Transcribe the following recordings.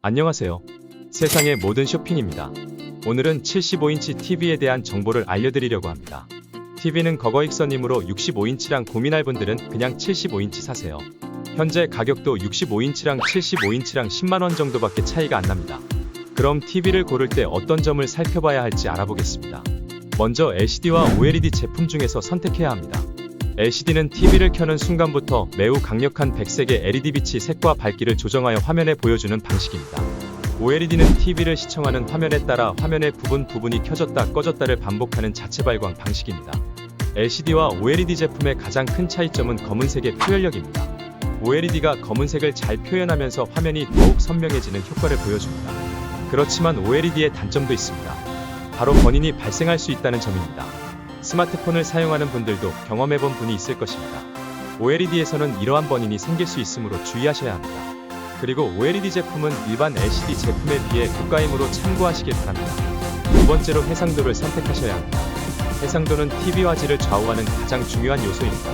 안녕하세요. 세상의 모든 쇼핑입니다. 오늘은 75인치 TV에 대한 정보를 알려드리려고 합니다. TV는 거거익선님으로 65인치랑 고민할 분들은 그냥 75인치 사세요. 현재 가격도 65인치랑 75인치랑 10만원 정도밖에 차이가 안 납니다. 그럼 TV를 고를 때 어떤 점을 살펴봐야 할지 알아보겠습니다. 먼저 LCD와 OLED 제품 중에서 선택해야 합니다. LCD는 TV를 켜는 순간부터 매우 강력한 백색의 LED 빛이 색과 밝기를 조정하여 화면에 보여주는 방식입니다. OLED는 TV를 시청하는 화면에 따라 화면의 부분 부분이 켜졌다 꺼졌다를 반복하는 자체 발광 방식입니다. LCD와 OLED 제품의 가장 큰 차이점은 검은색의 표현력입니다. OLED가 검은색을 잘 표현하면서 화면이 더욱 선명해지는 효과를 보여줍니다. 그렇지만 OLED의 단점도 있습니다. 바로 번인이 발생할 수 있다는 점입니다. 스마트폰을 사용하는 분들도 경험해본 분이 있을 것입니다. OLED에서는 이러한 번인이 생길 수 있으므로 주의하셔야 합니다. 그리고 OLED 제품은 일반 LCD 제품에 비해 고가이므로 참고하시길 바랍니다. 두 번째로 해상도를 선택하셔야 합니다. 해상도는 TV 화질을 좌우하는 가장 중요한 요소입니다.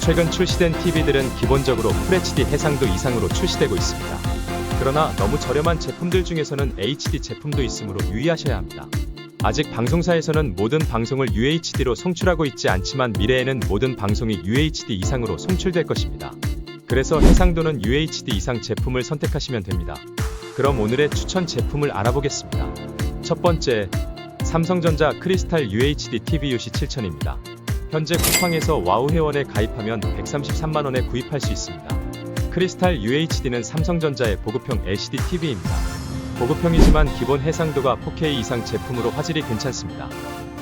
최근 출시된 TV들은 기본적으로 FHD 해상도 이상으로 출시되고 있습니다. 그러나 너무 저렴한 제품들 중에서는 HD 제품도 있으므로 유의하셔야 합니다. 아직 방송사에서는 모든 방송을 UHD로 송출하고 있지 않지만 미래에는 모든 방송이 UHD 이상으로 송출될 것입니다. 그래서 해상도는 UHD 이상 제품을 선택하시면 됩니다. 그럼 오늘의 추천 제품을 알아보겠습니다. 첫 번째, 삼성전자 크리스탈 UHD TV UC 7000입니다. 현재 쿠팡에서 와우 회원에 가입하면 133만원에 구입할 수 있습니다. 크리스탈 UHD는 삼성전자의 보급형 LCD TV입니다. 보급형이지만 기본 해상도가 4K 이상 제품으로 화질이 괜찮습니다.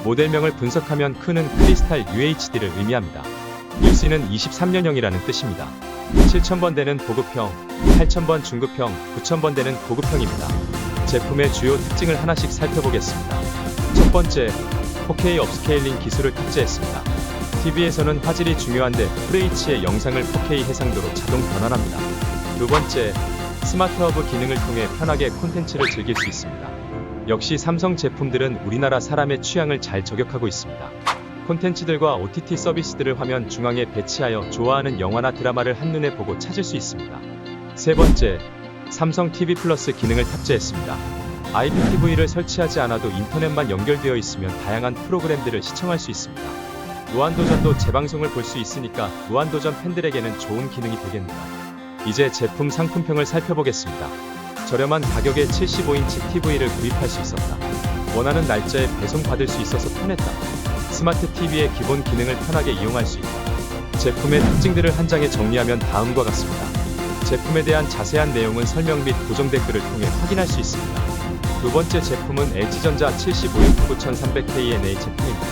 모델명을 분석하면 크는 크리스탈 UHD를 의미합니다. UC는 23년형이라는 뜻입니다. 7000번대는 보급형, 8000번 중급형, 9000번대는 고급형입니다. 제품의 주요 특징을 하나씩 살펴보겠습니다. 첫 번째, 4K 업스케일링 기술을 탑재했습니다. TV에서는 화질이 중요한데 FH의 영상을 4K 해상도로 자동 변환합니다. 두 번째, 스마트 허브 기능을 통해 편하게 콘텐츠를 즐길 수 있습니다. 역시 삼성 제품들은 우리나라 사람의 취향을 잘 저격하고 있습니다. 콘텐츠들과 OTT 서비스들을 화면 중앙에 배치하여 좋아하는 영화나 드라마를 한눈에 보고 찾을 수 있습니다. 세 번째, 삼성 TV 플러스 기능을 탑재했습니다. IPTV를 설치하지 않아도 인터넷만 연결되어 있으면 다양한 프로그램들을 시청할 수 있습니다. 무한도전도 재방송을 볼 수 있으니까 무한도전 팬들에게는 좋은 기능이 되겠네요. 이제 제품 상품평을 살펴보겠습니다. 저렴한 가격에 75인치 TV를 구입할 수 있었다. 원하는 날짜에 배송받을 수 있어서 편했다. 스마트 TV의 기본 기능을 편하게 이용할 수 있다. 제품의 특징들을 한 장에 정리하면 다음과 같습니다. 제품에 대한 자세한 내용은 설명 및 고정 댓글을 통해 확인할 수 있습니다. 두 번째 제품은 LG전자 75인치 9300KNA 제품입니다.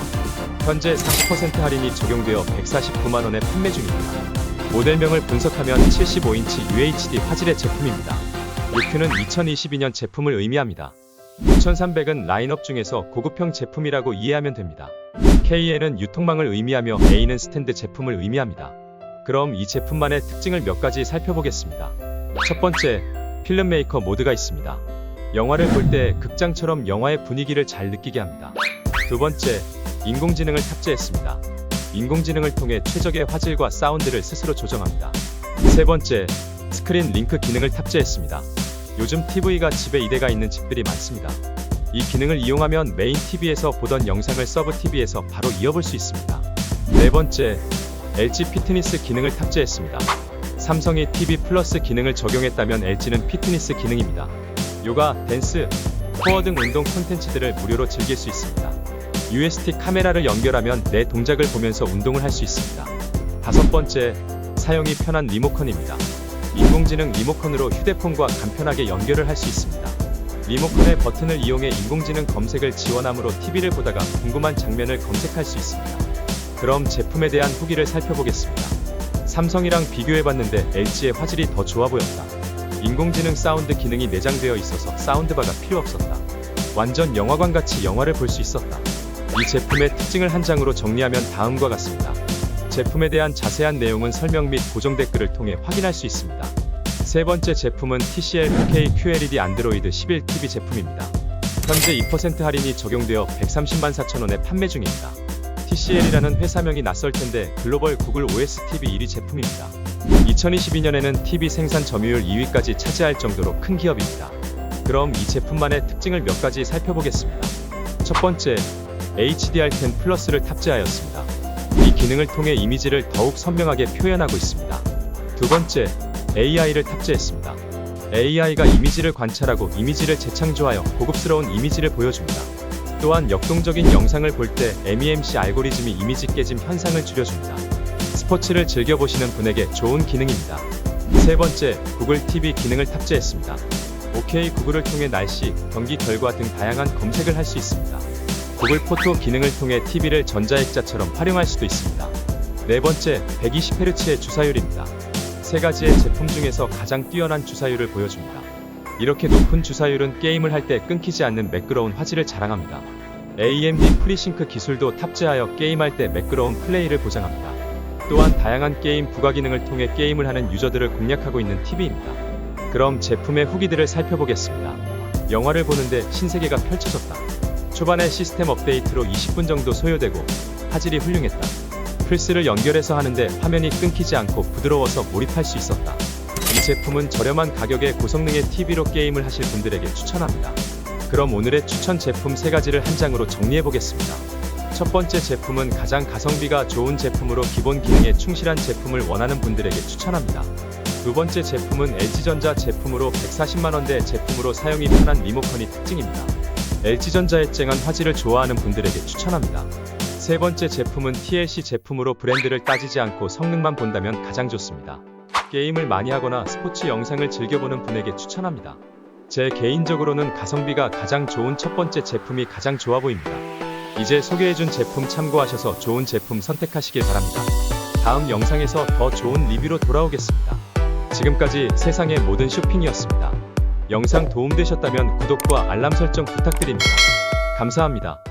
현재 40% 할인이 적용되어 149만원에 판매 중입니다. 모델명을 분석하면 75인치 UHD 화질의 제품입니다. 루큐는 2022년 제품을 의미합니다. 9300은 라인업 중에서 고급형 제품이라고 이해하면 됩니다. KN은 유통망을 의미하며 A는 스탠드 제품을 의미합니다. 그럼 이 제품만의 특징을 몇 가지 살펴보겠습니다. 첫 번째, 필름 메이커 모드가 있습니다. 영화를 볼 때 극장처럼 영화의 분위기를 잘 느끼게 합니다. 두 번째, 인공지능을 탑재했습니다. 인공지능을 통해 최적의 화질과 사운드를 스스로 조정합니다. 세 번째, 스크린 링크 기능을 탑재했습니다. 요즘 TV가 집에 2대가 있는 집들이 많습니다. 이 기능을 이용하면 메인 TV에서 보던 영상을 서브 TV에서 바로 이어볼 수 있습니다. 네 번째, LG 피트니스 기능을 탑재했습니다. 삼성이 TV 플러스 기능을 적용했다면 LG는 피트니스 기능입니다. 요가, 댄스, 코어 등 운동 콘텐츠들을 무료로 즐길 수 있습니다. UST 카메라를 연결하면 내 동작을 보면서 운동을 할 수 있습니다. 다섯 번째, 사용이 편한 리모컨입니다. 인공지능 리모컨으로 휴대폰과 간편하게 연결을 할 수 있습니다. 리모컨의 버튼을 이용해 인공지능 검색을 지원하므로 TV를 보다가 궁금한 장면을 검색할 수 있습니다. 그럼 제품에 대한 후기를 살펴보겠습니다. 삼성이랑 비교해봤는데 LG의 화질이 더 좋아 보였다. 인공지능 사운드 기능이 내장되어 있어서 사운드바가 필요 없었다. 완전 영화관 같이 영화를 볼 수 있었다. 이 제품의 특징을 한 장으로 정리하면 다음과 같습니다. 제품에 대한 자세한 내용은 설명 및 고정 댓글을 통해 확인할 수 있습니다. 세 번째 제품은 TCL 4K QLED 안드로이드 11TV 제품입니다. 현재 2% 할인이 적용되어 130만 4천원에 판매 중입니다. TCL이라는 회사명이 낯설 텐데 글로벌 구글 OS TV 1위 제품입니다. 2022년에는 TV 생산 점유율 2위까지 차지할 정도로 큰 기업입니다. 그럼 이 제품만의 특징을 몇 가지 살펴보겠습니다. 첫 번째, HDR10 플러스를 탑재하였습니다. 이 기능을 통해 이미지를 더욱 선명하게 표현하고 있습니다. 두 번째, AI를 탑재했습니다. AI가 이미지를 관찰하고 이미지를 재창조하여 고급스러운 이미지를 보여줍니다. 또한 역동적인 영상을 볼 때 MEMC 알고리즘이 이미지 깨짐 현상을 줄여줍니다. 스포츠를 즐겨보시는 분에게 좋은 기능입니다. 세 번째, 구글 TV 기능을 탑재했습니다. OK 구글을 통해 날씨, 경기 결과 등 다양한 검색을 할 수 있습니다. 구글 포토 기능을 통해 TV를 전자액자처럼 활용할 수도 있습니다. 네 번째, 120Hz의 주사율입니다. 세 가지의 제품 중에서 가장 뛰어난 주사율을 보여줍니다. 이렇게 높은 주사율은 게임을 할 때 끊기지 않는 매끄러운 화질을 자랑합니다. AMD 프리싱크 기술도 탑재하여 게임할 때 매끄러운 플레이를 보장합니다. 또한 다양한 게임 부가 기능을 통해 게임을 하는 유저들을 공략하고 있는 TV입니다. 그럼 제품의 후기들을 살펴보겠습니다. 영화를 보는데 신세계가 펼쳐졌다. 초반에 시스템 업데이트로 20분 정도 소요되고 화질이 훌륭했다. 플스를 연결해서 하는데 화면이 끊기지 않고 부드러워서 몰입할 수 있었다. 이 제품은 저렴한 가격에 고성능의 TV로 게임을 하실 분들에게 추천합니다. 그럼 오늘의 추천 제품 3가지를 한 장으로 정리해 보겠습니다. 첫 번째 제품은 가장 가성비가 좋은 제품으로 기본 기능에 충실한 제품을 원하는 분들에게 추천합니다. 두 번째 제품은 LG전자 제품으로 140만원대 제품으로 사용이 편한 리모컨이 특징입니다. LG전자의 쨍한 화질을 좋아하는 분들에게 추천합니다. 세 번째 제품은 TLC 제품으로 브랜드를 따지지 않고 성능만 본다면 가장 좋습니다. 게임을 많이 하거나 스포츠 영상을 즐겨보는 분에게 추천합니다. 제 개인적으로는 가성비가 가장 좋은 첫 번째 제품이 가장 좋아 보입니다. 이제 소개해준 제품 참고하셔서 좋은 제품 선택하시길 바랍니다. 다음 영상에서 더 좋은 리뷰로 돌아오겠습니다. 지금까지 세상의 모든 쇼핑이었습니다. 영상 도움되셨다면 구독과 알람 설정 부탁드립니다. 감사합니다.